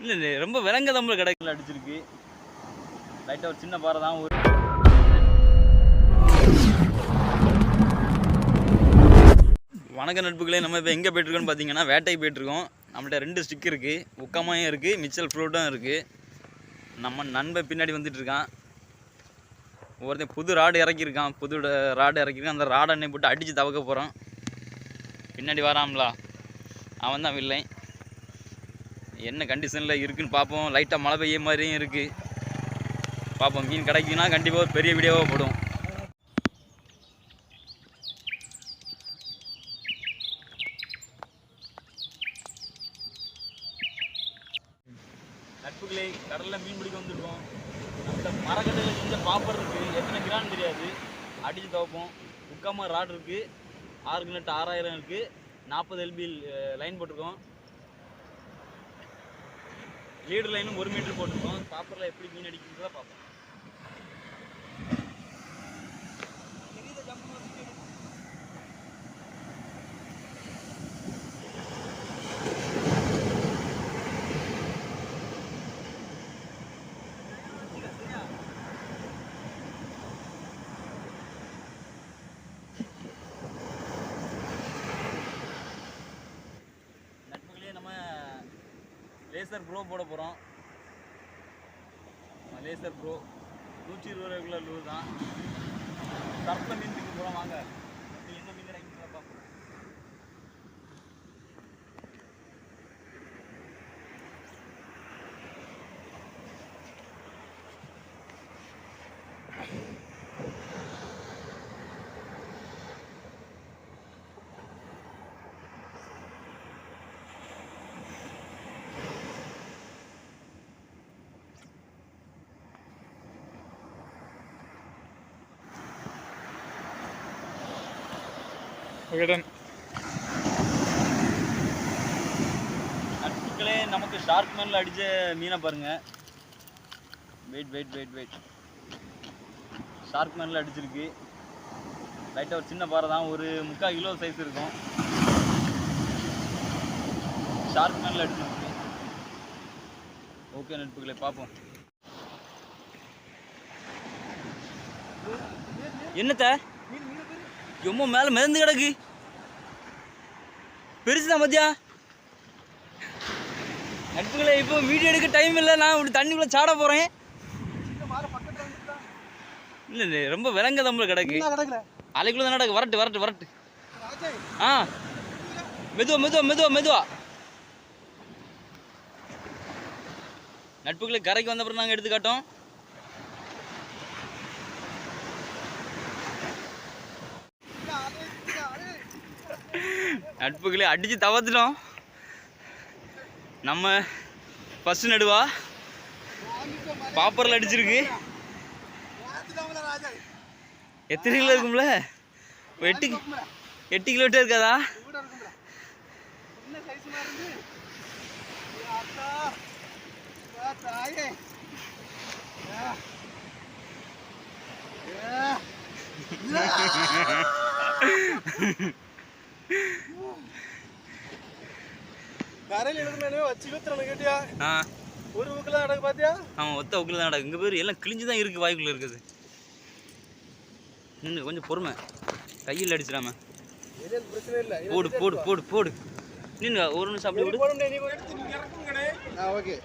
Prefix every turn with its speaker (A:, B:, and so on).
A: இல்லை இல்லை ரொம்ப விலங்க தம்பு கிடைக்கல அடிச்சிருக்கு. லைட்டாக ஒரு சின்ன பாறை தான் ஒரு வணக்க நட்புகளே நம்ம இப்போ எங்கே போயிட்டுருக்கோன்னு பார்த்தீங்கன்னா வேட்டைக்கு போயிட்டுருக்கோம். நம்மள்ட்ட ரெண்டு ஸ்டிக் இருக்குது உக்கமாயும் இருக்குது மிச்சல் ஃப்ரூட்டும் இருக்குது நம்ம நண்பன் பின்னாடி வந்துட்டுருக்கான். ஒருத்தன் புது ராடு இறக்கியிருக்கான். புது ராடு இறக்கியிருக்கான். அந்த ராடை எண்ணெய் போட்டு அடித்து தவக்க போகிறோம் பின்னாடி வராம்லா அவன் தான் வில்லை என்ன கண்டிஷனில் இருக்குன்னு பார்ப்போம். லைட்டாக மழை பெய்ய மாதிரியும் இருக்குது பார்ப்போம். மீன் கிடைக்குன்னா கண்டிப்பாக ஒரு பெரிய வீடியோவாக போடும் நட்புகளை கடலில் மீன் பிடிக்க வந்திருக்கோம் அந்த மரக்கட்டையில் செஞ்ச பாப்பர் இருக்குது எத்தனை கிராம் தெரியாது. அடித்து துவைப்போம் முக்காமல் ராட் இருக்குது ஆறு நட்டு ஆறாயிரம் இருக்குது நாற்பது எல்பி லைன் போட்டிருக்கோம். லீடர் லைனும் ஒரு மீட்டர் போட்டிருக்கோம். பாப்பரில் எப்படி மீன் அடிக்கிறதா பார்ப்போம் நட்புகளே நம்ம லேசர் ப்ரோ போட போகிறோம் லேசர் ப்ரோ. நூற்றி இருபது ரூபாய்க்குள்ள லூ தான். சர்ப்பில் மீன் பிடிக்க போகிறோம் வாங்க இப்ப என்ன மீன் கிடைக்குங்களா பார்ப்போம் நட்புகளே நமக்கு ஷார்க் மேனில் அடித்த மீனை பாருங்க. Wait wait wait wait shark மேனில் அடிச்சிருக்கு. லைட்டாக ஒரு சின்ன பாறை தான். ஒரு முக்கால் கிலோ சைஸ் இருக்கும். ஷார்க் மேனில் அடிச்சிருக்கு. ஓகே நட்புகளை பார்ப்போம் என்னத்த? ரொம்ப மேலே மிதந்து கிடக்கு. பெருசு தான் மத்தியா? நட்புகளே இப்போ வீடியோ எடுக்க டைம் இல்லை. நான் இப்படி தண்ணிக்குள்ளே சாட போகிறேன் இல்லை இல்லை ரொம்ப விலங்க தம்பில் கிடக்கு. அலைக்குள்ள தான் நடக்கு வரட்டு வரட்டு வரட்டு. ஆ. மெதுவா மெதுவா மெதுவா மெதுவா. நட்புகளை கரைக்கு வந்த அப்புறம் நாங்கள் எடுத்து நட்புகளே அடித்து தவத்துட்டோம் நம்ம ஃபஸ்ட்டு நடுவா? பாப்பரில் அடிச்சிருக்கு. எத்தனை கிலோ இருக்கும்ல எட்டு எட்டு கிலோ இருக்காதா? இருக்காதா
B: கரையில் எடுக்கணும் வச்சு வித்துறேன் கேட்டியா?
A: ஆ.
B: ஒரு ஊக்கில் நடக்கு பார்த்தியா
A: ஆமாம் ஒத்த உக்கில் தான் இங்கே பேர் எல்லாம் கிழிஞ்சு தான் இருக்குது வாய்க்குள்ளே இருக்குது. நின்று கொஞ்சம் பொறுமை. கையில் அடிச்சிடாம.
B: பிரச்சனை இல்லை.
A: போடு போடு போடு போடு. நின்று ஒரு நிமிஷம் அப்படி விடு.
B: போடும் நீ எடுத்து நீ இறக்கும் கடை ஆ ஓகே.